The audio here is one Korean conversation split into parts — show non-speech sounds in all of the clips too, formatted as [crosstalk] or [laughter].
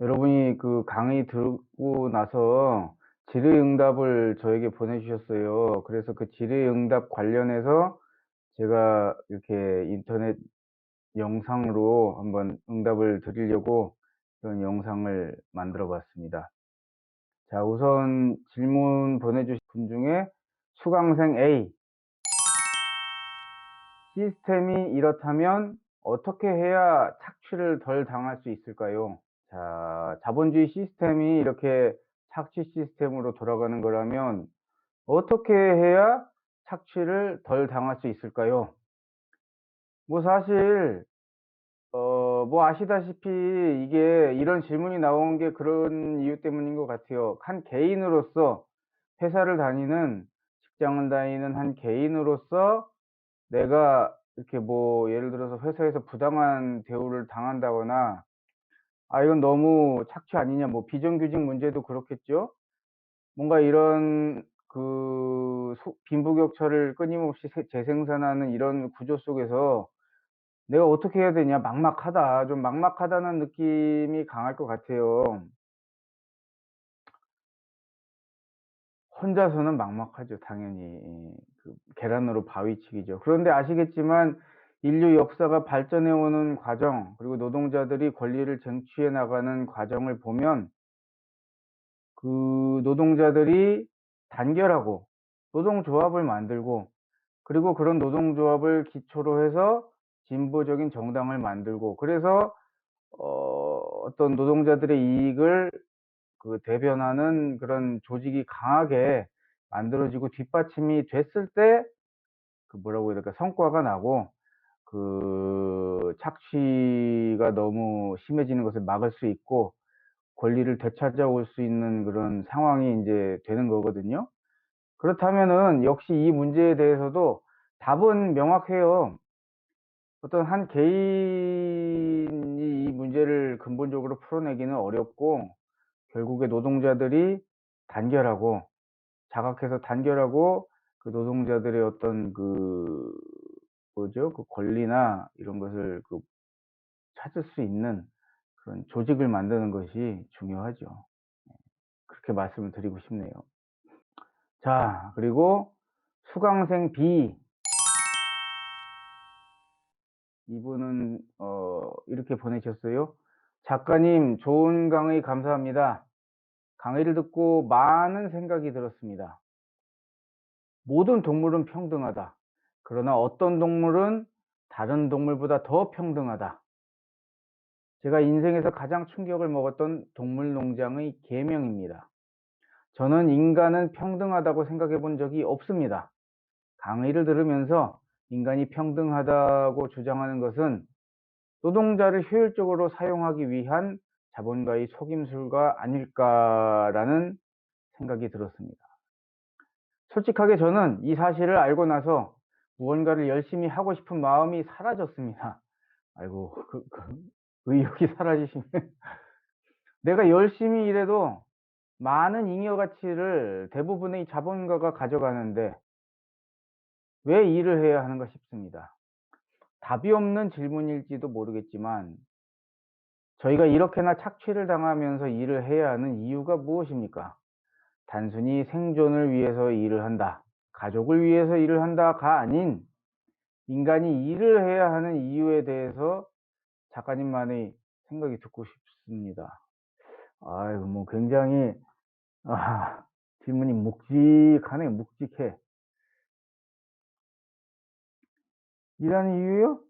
여러분이 그 강의 듣고 나서 질의응답을 저에게 보내주셨어요. 그래서 그 질의응답 관련해서 제가 이렇게 인터넷 영상으로 한번 응답을 드리려고 그런 영상을 만들어 봤습니다. 자, 우선 질문 보내주신 분 중에 수강생 A. 시스템이 이렇다면 어떻게 해야 착취를 덜 당할 수 있을까요? 자, 자본주의 시스템이 이렇게 착취 시스템으로 돌아가는 거라면 어떻게 해야 착취를 덜 당할 수 있을까요? 뭐 사실 어, 뭐 아시다시피 이게 이런 질문이 나온 게 그런 이유 때문인 것 같아요. 한 개인으로서 회사를 다니는 직장을 다니는 한 개인으로서 내가 이렇게 뭐 예를 들어서 회사에서 부당한 대우를 당한다거나 아 이건 너무 착취 아니냐 뭐 비정규직 문제도 그렇겠죠. 뭔가 이런 그 소, 빈부격차를 끊임없이 세, 재생산하는 이런 구조 속에서 내가 어떻게 해야 되냐 막막하다 좀 막막하다는 느낌이 강할 것 같아요. 혼자서는 막막하죠 당연히 그 계란으로 바위치기죠. 그런데 아시겠지만 인류 역사가 발전해 오는 과정 그리고 노동자들이 권리를 쟁취해 나가는 과정을 보면 그 노동자들이 단결하고 노동조합을 만들고 그리고 그런 노동조합을 기초로 해서 진보적인 정당을 만들고 그래서 어, 어떤 노동자들의 이익을 그 대변하는 그런 조직이 강하게 만들어지고 뒷받침이 됐을 때 그 뭐라고 해야 될까? 성과가 나고 그 착취가 너무 심해지는 것을 막을 수 있고 권리를 되찾아올 수 있는 그런 상황이 이제 되는 거거든요. 그렇다면은 역시 이 문제에 대해서도 답은 명확해요. 어떤 한 개인이 이 문제를 근본적으로 풀어내기는 어렵고 결국에 노동자들이 단결하고 자각해서 단결하고 그 노동자들의 어떤 그 뭐죠 그 권리나 이런 것을 그 찾을 수 있는 그런 조직을 만드는 것이 중요하죠. 그렇게 말씀을 드리고 싶네요. 자, 그리고 수강생 B 이분은 어, 이렇게 보내셨어요. 작가님, 좋은 강의 감사합니다. 강의를 듣고 많은 생각이 들었습니다. 모든 동물은 평등하다. 그러나 어떤 동물은 다른 동물보다 더 평등하다. 제가 인생에서 가장 충격을 먹었던 동물 농장의 계명입니다. 저는 인간은 평등하다고 생각해 본 적이 없습니다. 강의를 들으면서 인간이 평등하다고 주장하는 것은 노동자를 효율적으로 사용하기 위한 자본가의 속임술가 아닐까라는 생각이 들었습니다. 솔직하게 저는 이 사실을 알고 나서 무언가를 열심히 하고 싶은 마음이 사라졌습니다. 아이고, 그, 그 의욕이 [laughs] 사라지시면 내가 열심히 일해도 많은 잉여 가치를 대부분의 자본가가 가져가는데 왜 일을 해야 하는가 싶습니다. 답이 없는 질문일지도 모르겠지만 저희가 이렇게나 착취를 당하면서 일을 해야 하는 이유가 무엇입니까? 단순히 생존을 위해서 일을 한다. 가족을 위해서 일을 한다가 아닌 인간이 일을 해야 하는 이유에 대해서 작가님만의 생각이 듣고 싶습니다. 아이고, 뭐 굉장히, 아, 질문이 묵직하네, 묵직해. 일하는 이유요?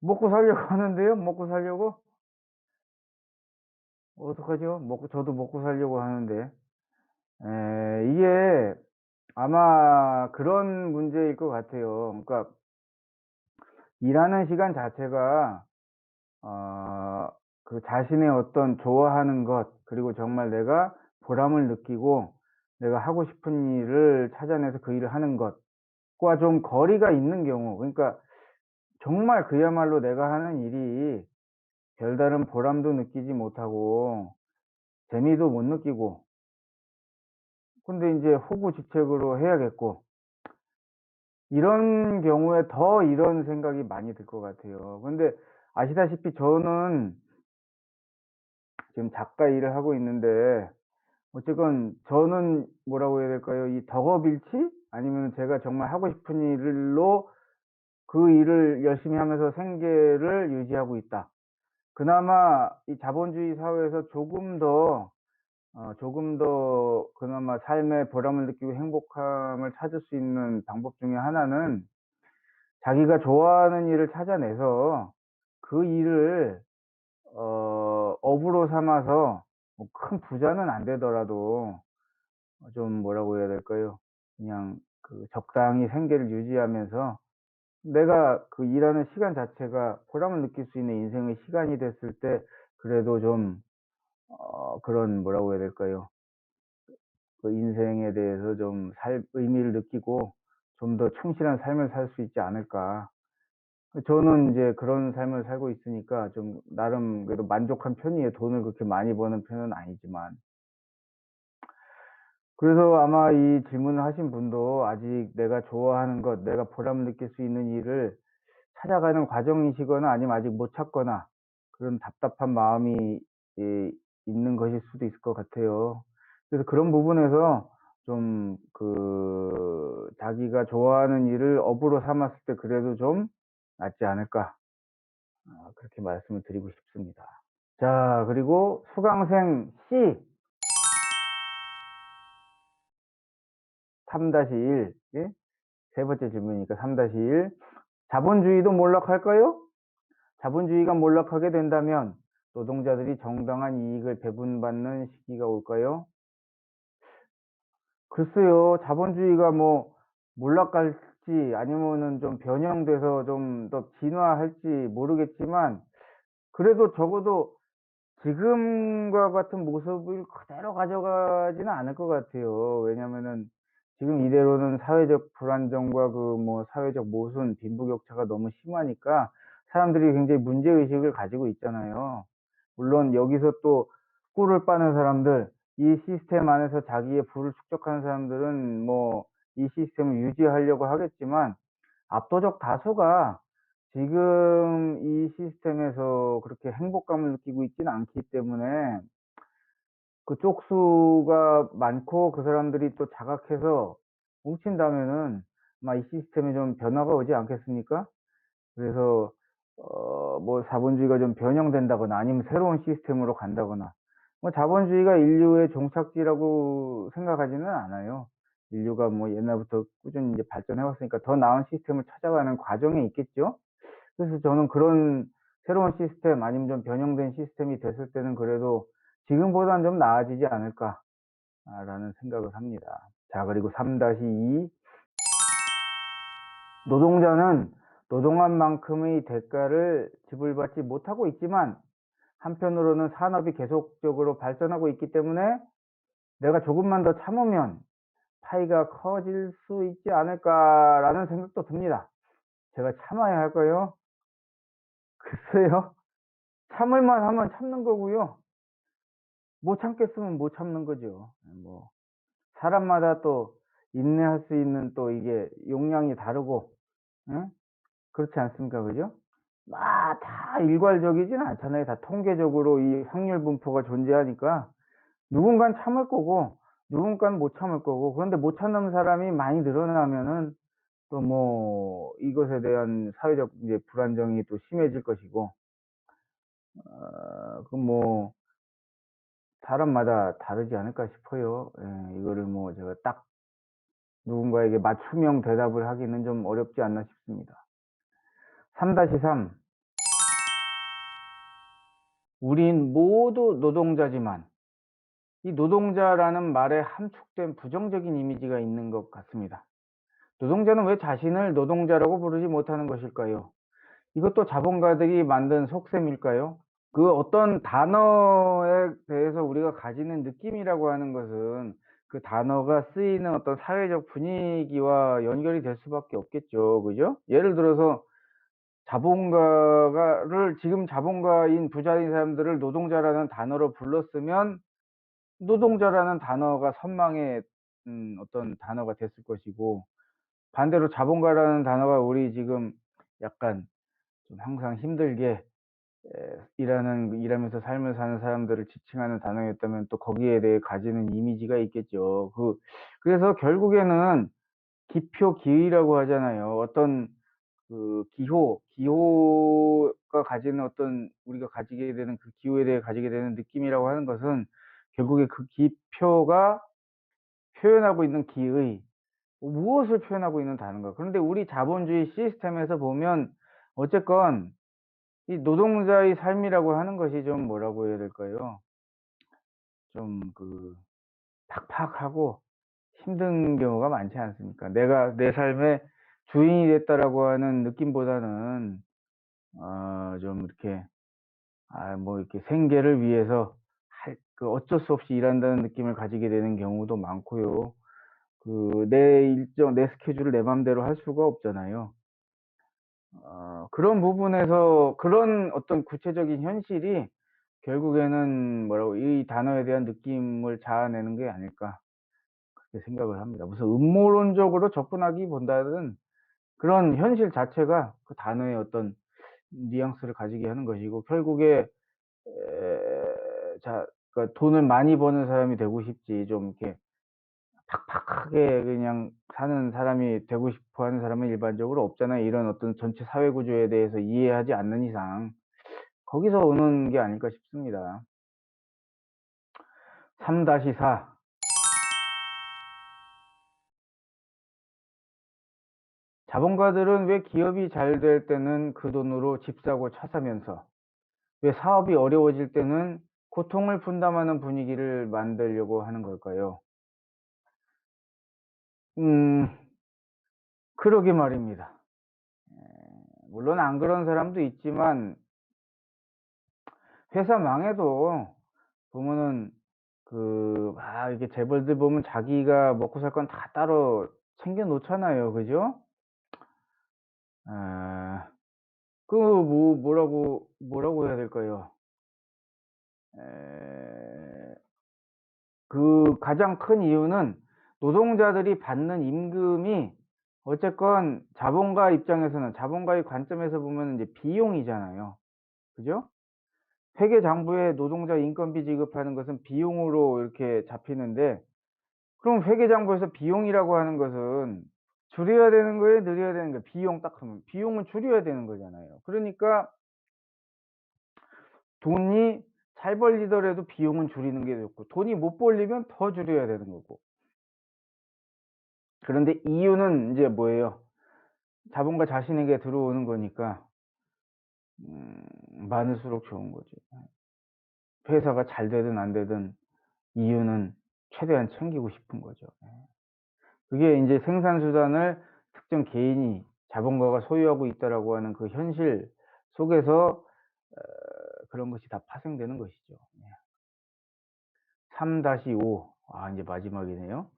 먹고 살려고 [laughs] 하는데요? 먹고 살려고? 어떡하죠? 먹고, 저도 먹고 살려고 하는데. 에, 이게 아마 그런 문제일 것 같아요. 그러니까, 일하는 시간 자체가, 어, 그 자신의 어떤 좋아하는 것, 그리고 정말 내가 보람을 느끼고 내가 하고 싶은 일을 찾아내서 그 일을 하는 것과 좀 거리가 있는 경우, 그러니까 정말 그야말로 내가 하는 일이 별다른 보람도 느끼지 못하고 재미도 못 느끼고 근데 이제 호구직책으로 해야겠고 이런 경우에 더 이런 생각이 많이 들 것 같아요. 근데 아시다시피 저는 지금 작가 일을 하고 있는데 어쨌건 저는 뭐라고 해야 될까요? 이 덕업일치? 아니면 제가 정말 하고 싶은 일로 그 일을 열심히 하면서 생계를 유지하고 있다. 그나마 이 자본주의 사회에서 조금 더 어, 조금 더 그나마 삶의 보람을 느끼고 행복함을 찾을 수 있는 방법 중에 하나는 자기가 좋아하는 일을 찾아내서 그 일을 어, 업으로 삼아서 뭐 큰 부자는 안 되더라도 좀 뭐라고 해야 될까요? 그냥 그 적당히 생계를 유지하면서 내가 그 일하는 시간 자체가 보람을 느낄 수 있는 인생의 시간이 됐을 때 그래도 좀 어, 그런 뭐라고 해야 될까요? 그 인생에 대해서 좀 살, 의미를 느끼고 좀 더 충실한 삶을 살 수 있지 않을까. 저는 이제 그런 삶을 살고 있으니까 좀 나름 그래도 만족한 편이에요. 돈을 그렇게 많이 버는 편은 아니지만. 그래서 아마 이 질문을 하신 분도 아직 내가 좋아하는 것, 내가 보람을 느낄 수 있는 일을 찾아가는 과정이시거나 아니면 아직 못 찾거나 그런 답답한 마음이 예, 있는 것일 수도 있을 것 같아요. 그래서 그런 부분에서 좀 그 자기가 좋아하는 일을 업으로 삼았을 때 그래도 좀 낫지 않을까. 아, 그렇게 말씀을 드리고 싶습니다. 자, 그리고 수강생 C 3-1 예? 세 번째 질문이니까 3-1 자본주의도 몰락할까요? 자본주의가 몰락하게 된다면 노동자들이 정당한 이익을 배분받는 시기가 올까요? 글쎄요, 자본주의가 뭐 몰락할지 아니면은 좀 변형돼서 좀 더 진화할지 모르겠지만 그래도 적어도 지금과 같은 모습을 그대로 가져가지는 않을 것 같아요. 왜냐면은 지금 이대로는 사회적 불안정과 그 뭐 사회적 모순, 빈부격차가 너무 심하니까 사람들이 굉장히 문제의식을 가지고 있잖아요. 물론 여기서 또 꿀을 빠는 사람들, 이 시스템 안에서 자기의 부를 축적하는 사람들은 뭐 이 시스템을 유지하려고 하겠지만 압도적 다수가 지금 이 시스템에서 그렇게 행복감을 느끼고 있지는 않기 때문에 그 쪽수가 많고 그 사람들이 또 자각해서 뭉친다면은 아마 이 시스템에 좀 변화가 오지 않겠습니까? 그래서 어뭐 자본주의가 좀 변형된다거나 아니면 새로운 시스템으로 간다거나 뭐 자본주의가 인류의 종착지라고 생각하지는 않아요. 인류가 뭐 옛날부터 꾸준히 이제 발전해 왔으니까 더 나은 시스템을 찾아가는 과정에 있겠죠. 그래서 저는 그런 새로운 시스템 아니면 좀 변형된 시스템이 됐을 때는 그래도 지금보다는 좀 나아지지 않을까라는 생각을 합니다. 자, 그리고 3-2 노동자는 노동한 만큼의 대가를 지불받지 못하고 있지만 한편으로는 산업이 계속적으로 발전하고 있기 때문에 내가 조금만 더 참으면 파이가 커질 수 있지 않을까라는 생각도 듭니다. 제가 참아야 할까요? [laughs] 글쎄요. 참을만 하면 참는 거고요. 못 참겠으면 못 참는 거죠. 뭐 사람마다 또 인내할 수 있는 또 이게 용량이 다르고 응? 그렇지 않습니까? 그죠? 막 다 일괄적이진 않잖아요. 다 통계적으로 이 확률 분포가 존재하니까 누군간 참을 거고 누군간 못 참을 거고 그런데 못 참는 사람이 많이 늘어나면은 또 뭐 이것에 대한 사회적 이제 불안정이 또 심해질 것이고 어, 그뭐 사람마다 다르지 않을까 싶어요. 예, 이거를 뭐 제가 딱 누군가에게 맞춤형 대답을 하기는 좀 어렵지 않나 싶습니다. 3-3 우린 모두 노동자지만 이 노동자라는 말에 함축된 부정적인 이미지가 있는 것 같습니다. 노동자는 왜 자신을 노동자라고 부르지 못하는 것일까요? 이것도 자본가들이 만든 속셈일까요? 그 어떤 단어에 대해서 우리가 가지는 느낌이라고 하는 것은 그 단어가 쓰이는 어떤 사회적 분위기와 연결이 될 수밖에 없겠죠. 그죠? 예를 들어서 자본가를 지금 자본가인 부자인 사람들을 노동자라는 단어로 불렀으면 노동자라는 단어가 선망의 음, 어떤 단어가 됐을 것이고 반대로 자본가라는 단어가 우리 지금 약간 좀 항상 힘들게 에, 일하는 일하면서 삶을 사는 사람들을 지칭하는 단어였다면 또 거기에 대해 가지는 이미지가 있겠죠. 그 그래서 결국에는 기표 기의라고 하잖아요. 어떤 그 기호, 기호가 가지는 어떤 우리가 가지게 되는 그 기호에 대해 가지게 되는 느낌이라고 하는 것은 결국에 그 기표가 표현하고 있는 기의, 무엇을 표현하고 있는 단어인가. 그런데 우리 자본주의 시스템에서 보면 어쨌건 이 노동자의 삶이라고 하는 것이 좀 뭐라고 해야 될까요? 좀 그 팍팍하고 힘든 경우가 많지 않습니까? 내가 내 삶의 주인이 됐다라고 하는 느낌보다는 어, 좀 이렇게 아, 뭐 이렇게 생계를 위해서 할, 그 어쩔 수 없이 일한다는 느낌을 가지게 되는 경우도 많고요. 그 내 일정, 내 스케줄을 내 맘대로 할 수가 없잖아요. 어, 그런 부분에서 그런 어떤 구체적인 현실이 결국에는 뭐라고 이 단어에 대한 느낌을 자아내는 게 아닐까 그렇게 생각을 합니다. 무슨 음모론적으로 접근하기보다는 그런 현실 자체가 그 단어의 어떤 뉘앙스를 가지게 하는 것이고 결국에 에, 자 그러니까 돈을 많이 버는 사람이 되고 싶지 좀 이렇게 팍팍하게 그냥 사는 사람이 되고 싶어 하는 사람은 일반적으로 없잖아요. 이런 어떤 전체 사회 구조에 대해서 이해하지 않는 이상 거기서 오는 게 아닐까 싶습니다. 3-4 자본가들은 왜 기업이 잘 될 때는 그 돈으로 집 사고 차 사면서 왜 사업이 어려워질 때는 고통을 분담하는 분위기를 만들려고 하는 걸까요? 음, 그러게 말입니다. 물론 안 그런 사람도 있지만 회사 망해도 보면은 그, 막 이렇게 재벌들 보면 자기가 먹고 살 건 다 따로 챙겨 놓잖아요. 그죠? 아, 그, 뭐, 뭐라고, 뭐라고 해야 될까요? 에, 그 가장 큰 이유는 노동자들이 받는 임금이 어쨌건 자본가 입장에서는 자본가의 관점에서 보면 이제 비용이잖아요. 그죠? 회계장부에 노동자 인건비 지급하는 것은 비용으로 이렇게 잡히는데 그럼 회계장부에서 비용이라고 하는 것은 줄여야 되는 거예요? 늘려야 되는 거예요? 비용 딱 하면 비용은 줄여야 되는 거잖아요. 그러니까 돈이 잘 벌리더라도 비용은 줄이는 게 좋고 돈이 못 벌리면 더 줄여야 되는 거고 그런데 이유는 이제 뭐예요? 자본가 자신에게 들어오는 거니까 음, 많을수록 좋은 거죠. 회사가 잘 되든 안 되든 이유는 최대한 챙기고 싶은 거죠. 예. 그게 이제 생산 수단을 특정 개인이 자본가가 소유하고 있다라고 하는 그 현실 속에서 어, 그런 것이 다 파생되는 것이죠. 3-5. 아, 이제 마지막이네요.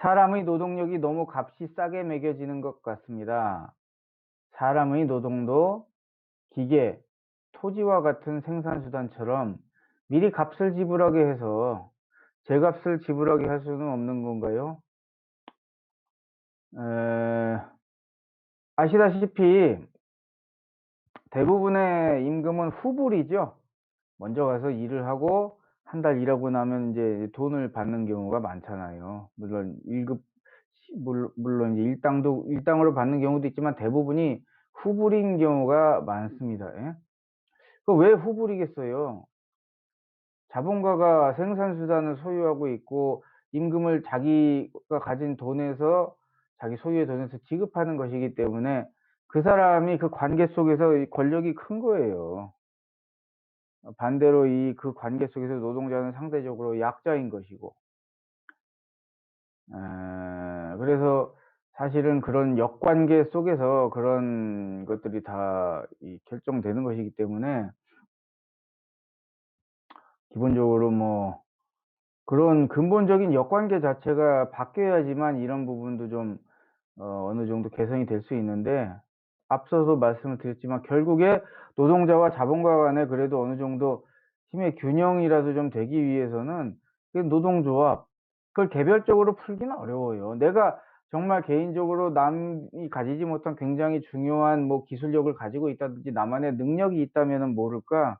사람의 노동력이 너무 값이 싸게 매겨지는 것 같습니다. 사람의 노동도 기계, 토지와 같은 생산수단처럼 미리 값을 지불하게 해서 제값을 지불하게 할 수는 없는 건가요? 에... 아시다시피 대부분의 임금은 후불이죠. 먼저 가서 일을 하고 한 달 일하고 나면 이제 돈을 받는 경우가 많잖아요. 물론 1급 물론 이제 일당도 일당으로 받는 경우도 있지만 대부분이 후불인 경우가 많습니다. 예? 그 왜 후불이겠어요? 자본가가 생산 수단을 소유하고 있고 임금을 자기가 가진 돈에서 자기 소유의 돈에서 지급하는 것이기 때문에 그 사람이 그 관계 속에서 권력이 큰 거예요. 반대로 이 그 관계 속에서 노동자는 상대적으로 약자인 것이고. 에, 그래서 사실은 그런 역관계 속에서 그런 것들이 다 결정되는 것이기 때문에 기본적으로 뭐 그런 근본적인 역관계 자체가 바뀌어야지만 이런 부분도 좀 어, 어느 정도 개선이 될 수 있는데 앞서서 말씀을 드렸지만 결국에 노동자와 자본가 간에 그래도 어느 정도 힘의 균형이라도 좀 되기 위해서는 그 노동조합 그걸 개별적으로 풀기는 어려워요. 내가 정말 개인적으로 남이 가지지 못한 굉장히 중요한 뭐 기술력을 가지고 있다든지 나만의 능력이 있다면은 모를까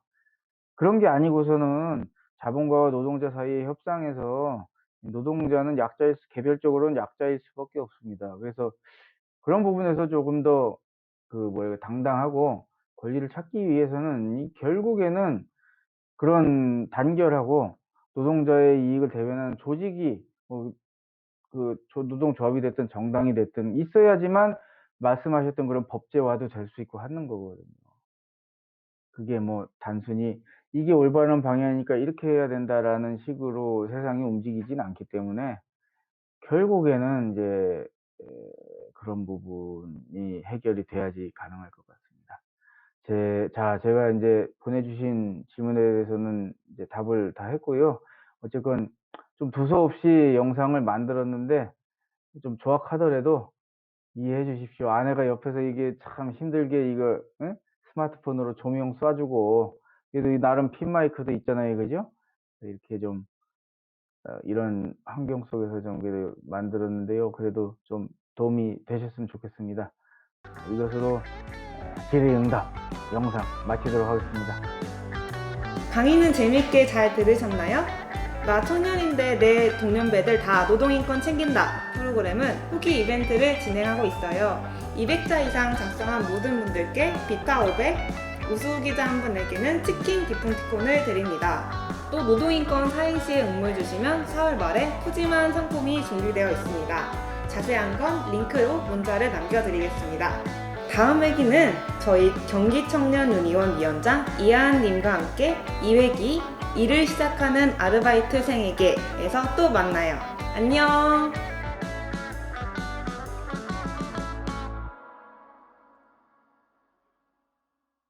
그런 게 아니고서는 자본가와 노동자 사이의 협상에서 노동자는 약자일 수 개별적으로는 약자일 수밖에 없습니다. 그래서 그런 부분에서 조금 더 그 뭐야 당당하고 권리를 찾기 위해서는 이 결국에는 그런 단결하고 노동자의 이익을 대변하는 조직이 뭐그조 노동조합이 됐든 정당이 됐든 있어야지만 말씀하셨던 그런 법제화도 될 수 있고 하는 거거든요. 그게 뭐 단순히 ' 이게 올바른 방향이니까 이렇게 해야 된다.'라는 식으로 세상이 움직이진 않기 때문에 결국에는 이제 에 그런 부분이 해결이 돼야지 가능할 것 같습니다. 제 자 제가 인제 보내주신 질문에 대해서는 이제 답을 다 했고요. 어쨌건 좀 두서없이 영상을 만들었는데 좀 조악하더라도 이해해 주십시오. 아내가 옆에서 이게 참 힘들게 이거 예? 스마트폰으로 조명 쏴 주고 그래도 이 나름 핀 마이크도 있잖아요. 그죠? 이렇게 좀어 이런 환경 속에서 좀 그래도 만들었는데요. 그래도 좀 도움이 되셨으면 좋겠습니다. 이것으로 어 질의응답 영상 마치도록 하겠습니다. 강의는 재밌게 잘 들으셨나요? 나 청년인데 내 동년배들 다 노동인권 챙긴다 프로그램은 후기 이벤트를 진행하고 있어요. 200자 이상 작성한 모든 분들께 비타 500, 우수 기자 한 분에게는 치킨 기프티콘을 드립니다. 또 노동인권 사행시에 응모해 주시면 4월 말에 푸짐한 상품이 준비되어 있습니다. 자세한 건 링크로 문자를 남겨드리겠습니다. 다음 회기는 저희 경기청년유니원 위원장 이하은님과 함께 2회기 일을 시작하는 아르바이트생에게에서 또 만나요. 안녕!